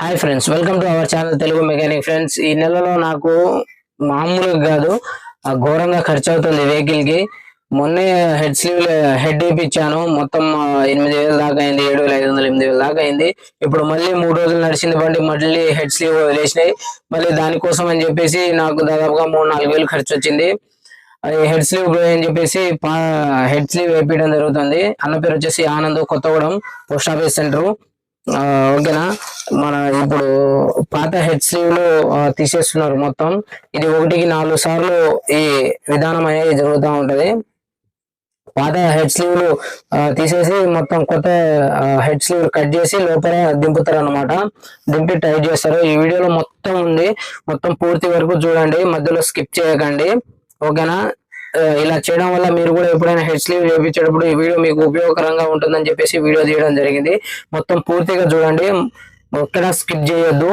Hi friends welcome to our channel Telugu mechanic friends ఈ నెలలో నాకు మామూలుగా కాదు ఆ ఘోరంగా ఖర్చు అవుతుంది వెహికల్కి. మొన్నే హెడ్ స్లీవ్ హెడ్ ఇప్పించాను మొత్తం ఎనిమిది వేలు దాకా అయింది ఏడు వేల ఐదు వందల ఎనిమిది వేలు దాకా అయింది. ఇప్పుడు మళ్ళీ మూడు రోజులు నడిచింది బండి మళ్ళీ హెడ్ స్లీవ్ వదిలేసినాయి. మళ్ళీ దానికోసం అని చెప్పేసి నాకు దాదాపుగా మూడు నాలుగు వేలు ఖర్చు వచ్చింది. అది హెడ్ స్లీవ్ అని చెప్పేసి హెడ్ స్లీవ్ వేపించడం జరుగుతుంది. అన్న పేరు వచ్చేసి Anand Kothagudem post office centre ఓకేనా? మన ఇప్పుడు పాత హెడ్ స్లీవ్లు తీసేస్తున్నారు మొత్తం. ఇది ఒకటికి నాలుగు సార్లు ఈ విధానం అనేది జరుగుతూ ఉంటది. పాత హెడ్ స్లీవ్లు తీసేసి మొత్తం కొత్త హెడ్ స్లీవ్ కట్ చేసి లోపల దింపుతారు అనమాట దింపి టైట్ చేస్తారు. ఈ వీడియోలో మొత్తం ఉంది. మొత్తం పూర్తి వరకు చూడండి. మధ్యలో స్కిప్ చేయకండి. ఓకేనా? ఇలా చేయడం వల్ల మీరు కూడా ఎప్పుడైనా హెడ్ స్లీవ్ చేయించేటప్పుడు ఈ వీడియో మీకు ఉపయోగకరంగా ఉంటుందని చెప్పేసి వీడియో తీయడం జరిగింది. మొత్తం పూర్తిగా చూడండి. ఎక్కడ స్కిప్ చేయొద్దు.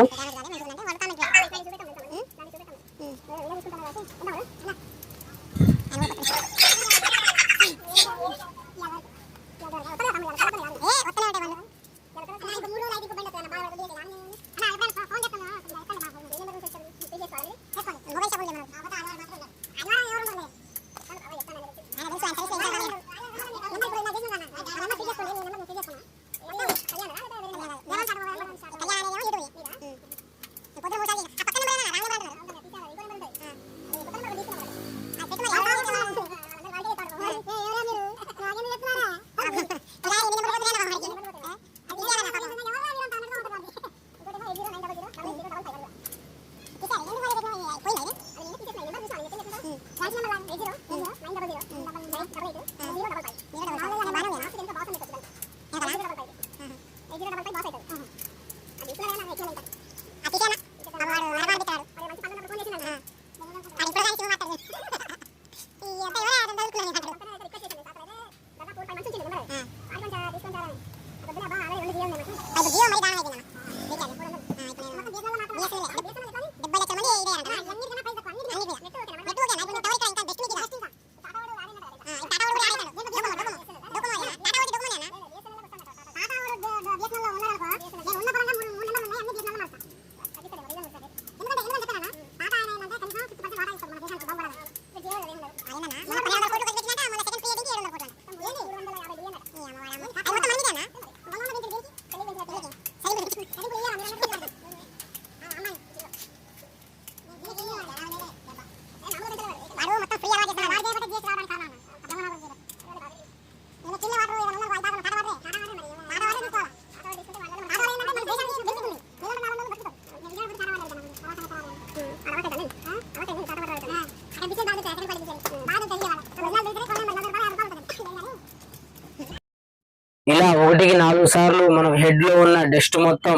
ఇలా ఒకటికి నాలుగు సార్లు మనం హెడ్లో ఉన్న డస్ట్ మొత్తం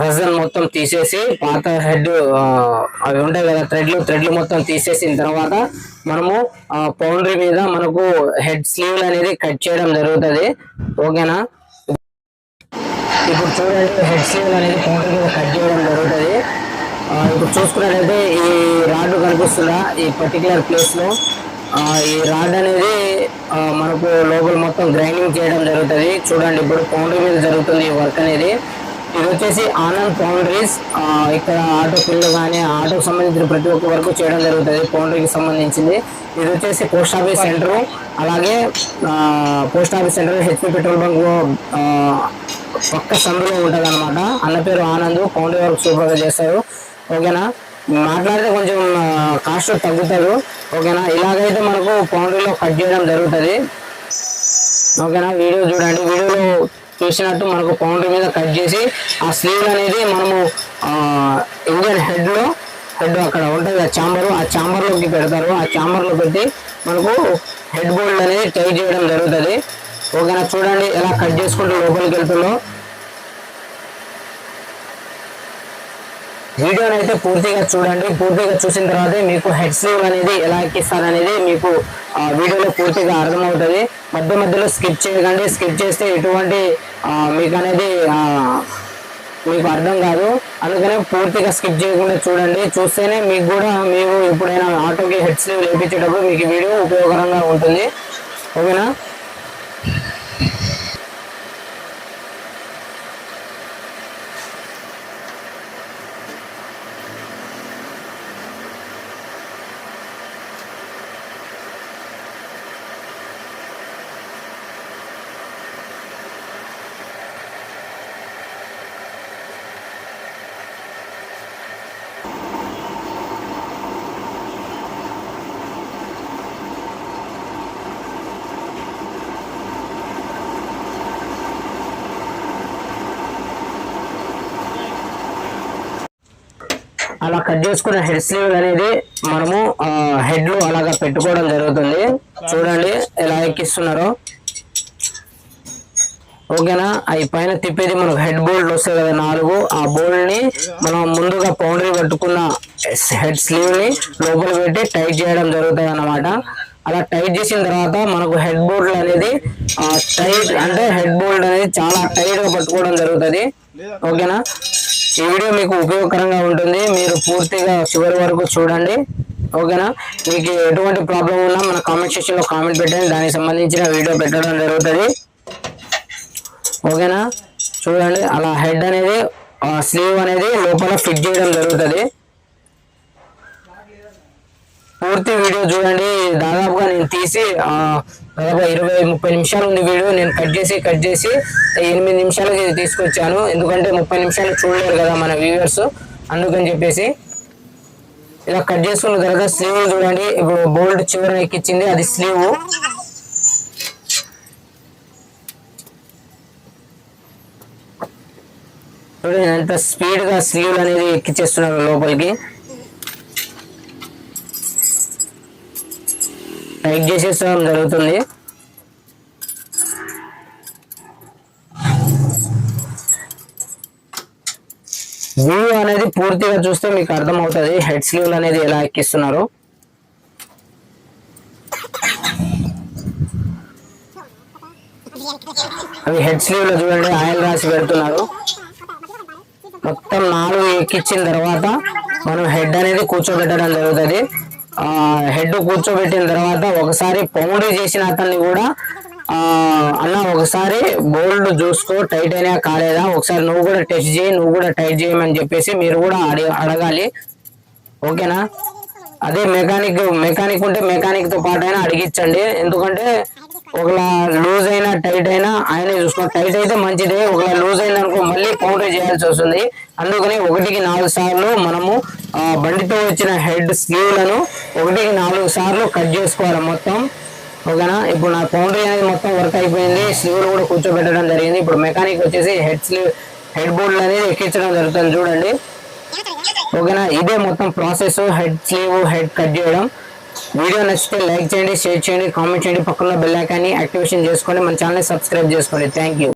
రజన్ మొత్తం తీసేసి పాత హెడ్ అవి ఉంటాయి కదా థ్రెడ్లు థ్రెడ్లు మొత్తం తీసేసిన తర్వాత మనము పౌండరీ మీద మనకు హెడ్ స్లీవ్ అనేది కట్ చేయడం జరుగుతుంది. ఓకేనా? ఇప్పుడు చూడండి హెడ్ స్లీవ్ అనేది పౌండరీ మీద కట్ చేయడం జరుగుతుంది. ఇప్పుడు చూసుకున్నట్లయితే ఈ రాడ్ కనిపిస్తుందా? ఈ పర్టికులర్ ప్లేస్లో ఈ రాడ్ అనేది మనకు లోపల మొత్తం గ్రైండింగ్ చేయడం జరుగుతుంది. చూడండి ఇప్పుడు పౌండరీ మీద జరుగుతుంది ఈ వర్క్ అనేది. ఇది వచ్చేసి ఆనంద్ పౌండరీస్ ఇక్కడ ఆటో పిల్లలు కానీ ఆటోకి సంబంధించిన ప్రతి ఒక్క వర్క్ చేయడం జరుగుతుంది పౌండరీకి సంబంధించింది. ఇది వచ్చేసి పోస్ట్ ఆఫీస్ సెంటర్ అలాగే post office centre HP petrol bunk పక్క సందులో ఉంటుంది అనమాట అన్న పేరు ఆనంద్. పౌండరీ వర్క్ సూపర్గా చేస్తారు ఓకేనా? మాట్లాడితే కొంచెం కాస్ట్ తగ్గుతారు ఓకేనా? ఇలాగైతే మనకు పౌండరీలో కట్ చేయడం జరుగుతుంది. ఓకేనా? వీడియో చూడండి. వీడియోలో చూసినట్టు మనకు పౌండరీ మీద కట్ చేసి ఆ స్లీవ్ అనేది మనము ఇంజన్ హెడ్లో హెడ్ అక్కడ ఉంటుంది ఆ చాంబరు ఆ చాంబర్లోకి పెడతారు. ఆ చాంబర్లో పెట్టి మనకు హెడ్ బోల్డ్ అనేది టైట్ చేయడం జరుగుతుంది. ఓకేనా? చూడండి ఎలా కట్ చేసుకుంటూ లోపలికి వెళ్తుందో. వీడియోని అయితే పూర్తిగా చూడండి. పూర్తిగా చూసిన తర్వాత మీకు హెడ్ స్లీవ్ అనేది ఎలా ఎక్కిస్తారనేది మీకు వీడియోలో పూర్తిగా అర్థమవుతుంది. మధ్య మధ్యలో స్కిప్ చేయకండి. స్కిప్ చేస్తే ఎటువంటి మీకు అనేది మీకు అర్థం కాదు. అందుకనే పూర్తిగా స్కిప్ చేయకుండా చూడండి. చూస్తేనే మీకు కూడా మీరు ఎప్పుడైనా ఆటోకి హెడ్ స్లీవ్ వేయించేటప్పుడు మీకు వీడియో ఉపయోగకరంగా ఉంటుంది. ఓకేనా? అలా కట్ చేసుకున్న హెడ్ స్లీవ్ అనేది మనము హెడ్లో అలాగా పెట్టుకోవడం జరుగుతుంది. చూడండి ఎలా ఎక్కిస్తున్నారో. ఓకేనా? అవి పైన తిప్పేది మనకు హెడ్ బోల్డ్ వస్తాయి కదా నాలుగు. ఆ బోల్డ్ని మనం ముందుగా పౌండరీ కట్టుకున్న హెడ్ స్లీవ్ని లోపల పెట్టి టైట్ చేయడం జరుగుతుంది అన్నమాట. అలా టైట్ చేసిన తర్వాత మనకు హెడ్ బోల్డ్ అనేది టైట్ అంటే హెడ్ బోల్డ్ అనేది చాలా టైట్గా పట్టుకోవడం జరుగుతుంది. ఓకేనా? ఈ వీడియో మీకు ఉపయోగకరంగా ఉంటుంది. మీరు పూర్తిగా చివరి వరకు చూడండి. ఓకేనా? మీకు ఎటువంటి ప్రాబ్లం ఉన్నా మన కామెంట్ సెక్షన్లో కామెంట్ పెట్టండి. దానికి సంబంధించిన వీడియో పెట్టడం జరుగుతుంది. ఓకేనా? చూడండి. అలా హెడ్ అనేది స్లీవ్ అనేది లోపల ఫిట్ చేయడం జరుగుతుంది. పూర్తి వీడియో చూడండి. దాదాపుగా నేను తీసి ఆ, దాదాపు ఇరవై ముప్పై నిమిషాలు ఉంది వీడియో. నేను కట్ చేసి కట్ చేసి ఎనిమిది నిమిషాలకి తీసుకొచ్చాను. ఎందుకంటే ముప్పై నిమిషాలు చూడలేరు కదా మన వ్యూవర్స్ అందుకని చెప్పేసి ఇలా కట్ చేసుకున్న తర్వాత స్లీవ్ చూడండి. ఇప్పుడు బోల్డ్ చివర ఎక్కించింది. అది స్లీవ్. చూడండి ఎంత స్పీడ్గా స్లీవ్లు అనేది ఎక్కిచ్చేస్తున్నారు లోపలికి. టైట్ జరుగుతుంది. వ్యూ అనేది పూర్తిగా చూస్తే మీకు అర్థమవుతుంది. హెడ్ స్లీవ్ అనేది ఎలా ఎక్కిస్తున్నారు? అవి హెడ్ స్లీవ్లో చూడండి ఆయిల్ రాసి పెడుతున్నారు. మొత్తం నాలుగు ఎక్కించిన తర్వాత మనం హెడ్ అనేది కూర్చోబెట్టడం జరుగుతుంది. హెడ్ కూర్చోబెట్టిన తర్వాత ఒకసారి పౌడర్ చేసిన అతన్ని కూడా అన్న ఒకసారి బోల్డ్ చూసుకో టైట్ అయినా కాలేదా? ఒకసారి నువ్వు కూడా టెస్ట్ చేయి నువ్వు కూడా టైట్ చేయమని చెప్పేసి మీరు కూడా అడగాలి. ఓకేనా? అదే మెకానిక్ మెకానిక్ ఉంటే మెకానిక్తో పాటు అయినా అడిగించండి ఎందుకంటే ఒకలా లూజ్ అయినా టైట్ అయినా ఆయనే చూసుకో టైట్ అయితే మంచిదే. ఒకలా లూజ్ అయింది అనుకో మళ్ళీ కౌంటర్ చేయాల్సి వస్తుంది. అందుకని ఒకటికి నాలుగు సార్లు మనము బండితో వచ్చిన హెడ్ స్లీవ్లను ఒకటికి నాలుగు సార్లు కట్ చేసుకోవాలి మొత్తం. ఓకేనా? ఇప్పుడు నా కౌంటర్ అనేది మొత్తం వర్క్ అయిపోయింది. స్లీవ్లు కూడా కూర్చోబెట్టడం జరిగింది. ఇప్పుడు మెకానిక్ వచ్చేసి హెడ్ స్లీవ్ హెడ్ బోర్డులు అనేది ఎక్కించడం జరుగుతుంది. చూడండి. ఓకేనా? ఇదే మొత్తం process head sleeve head cut చేయడం. వీడియో నచ్చితే లైక్ చేయండి షేర్ చేయండి కామెంట్ చేయండి. పక్కన బెల్ ఐకాన్ని యాక్టివేషన్ చేసుకోండి. మన ఛానల్ సబ్స్క్రైబ్ చేసుకోండి. Thank you.